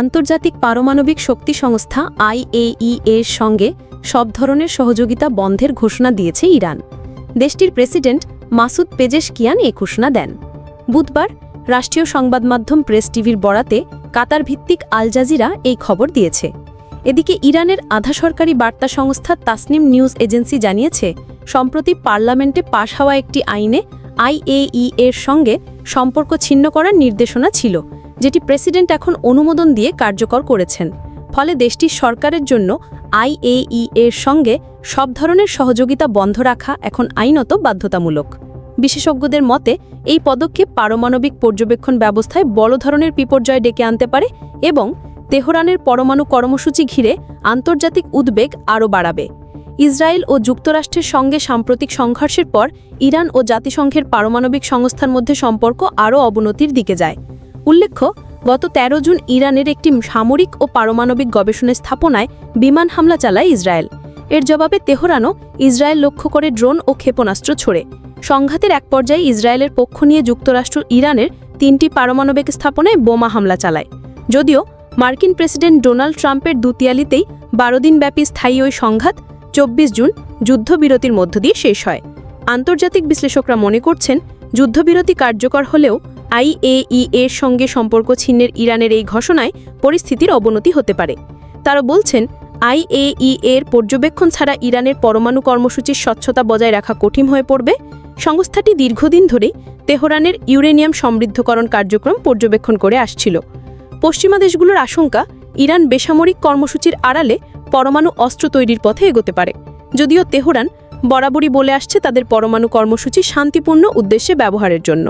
আন্তর্জাতিক পারমাণবিক শক্তি সংস্থা আইএই এর সঙ্গে সব ধরনের সহযোগিতা বন্ধের ঘোষণা দিয়েছে ইরান। দেশটির প্রেসিডেন্ট মাসুদ পেজেশকিয়ান এ ঘোষণা দেন। বুধবার রাষ্ট্রীয় সংবাদ মাধ্যম প্রেস টিভির বরাতে কাতার ভিত্তিক আল জাজিরা এই খবর দিয়েছে। এদিকে ইরানের আধা সরকারি বার্তা সংস্থা তাসনিম নিউজ এজেন্সি জানিয়েছে, সম্প্রতি পার্লামেন্টে পাশ হওয়া একটি আইনে আইএই এর সঙ্গে সম্পর্ক ছিন্ন করার নির্দেশনা ছিল। যেটি প্রেসিডেন্ট এখন অনুমোদন দিয়ে কার্যকর করেছেন। ফলে দেশটির সরকারের জন্য আইএই এর সঙ্গে সব ধরনের সহযোগিতা বন্ধ রাখা এখন আইনত বাধ্যতামূলক। বিশেষজ্ঞদের মতে, এই পদক্ষেপ পারমাণবিক পর্যবেক্ষণ ব্যবস্থায় বড় ধরনের বিপর্যয় ডেকে আনতে পারে এবং তেহরানের পরমাণু কর্মসূচি ঘিরে আন্তর্জাতিক উদ্বেগ আরও বাড়াবে। ইসরায়েল ও যুক্তরাষ্ট্রের সঙ্গে সাম্প্রতিক সংঘর্ষের পর ইরান ও জাতিসংঘের পারমাণবিক সংস্থার মধ্যে সম্পর্ক আরও অবনতির দিকে যায়। উল্লেখ্য, গত ১৩ জুন ইরানের একটি সামরিক ও পারমাণবিক গবেষণা স্থাপনায় বিমান হামলা চালায় ইসরায়েল। এর জবাবে তেহরানও ইসরায়েল লক্ষ্য করে ড্রোন ও ক্ষেপণাস্ত্র ছোড়ে। সংঘাতের এক পর্যায়ে ইসরায়েলের পক্ষ নিয়ে যুক্তরাষ্ট্র ইরানের তিনটি পারমাণবিক স্থাপনায় বোমা হামলা চালায়। যদিও, মার্কিন প্রেসিডেন্ট ডোনাল্ড ট্রাম্পের দুতিয়ালিতেই বারো দিনব্যাপী স্থায়ী ওই সংঘাত চব্বিশ জুন যুদ্ধবিরতির মধ্য দিয়ে শেষ হয়। আন্তর্জাতিক বিশ্লেষকরা মনে করছেন, যুদ্ধবিরতি কার্যকর হলেও আইএই এর সঙ্গে সম্পর্ক ছিন্নের ইরানের এই ঘোষণায় পরিস্থিতির অবনতি হতে পারে। তারা বলছেন আইএই এর পর্যবেক্ষণ ছাড়া ইরানের পরমাণু কর্মসূচির স্বচ্ছতা বজায় রাখা কঠিন হয়ে পড়বে। সংস্থাটি দীর্ঘদিন ধরেই তেহরানের ইউরেনিয়াম সমৃদ্ধকরণ কার্যক্রম পর্যবেক্ষণ করে আসছিল। পশ্চিমা দেশগুলোর আশঙ্কা, ইরান বেসামরিক কর্মসূচির আড়ালে পরমাণু অস্ত্র তৈরির পথে এগোতে পারে। যদিও তেহরান বরাবরই বলে আসছে তাদের পরমাণু কর্মসূচি শান্তিপূর্ণ উদ্দেশ্যে ব্যবহারের জন্য।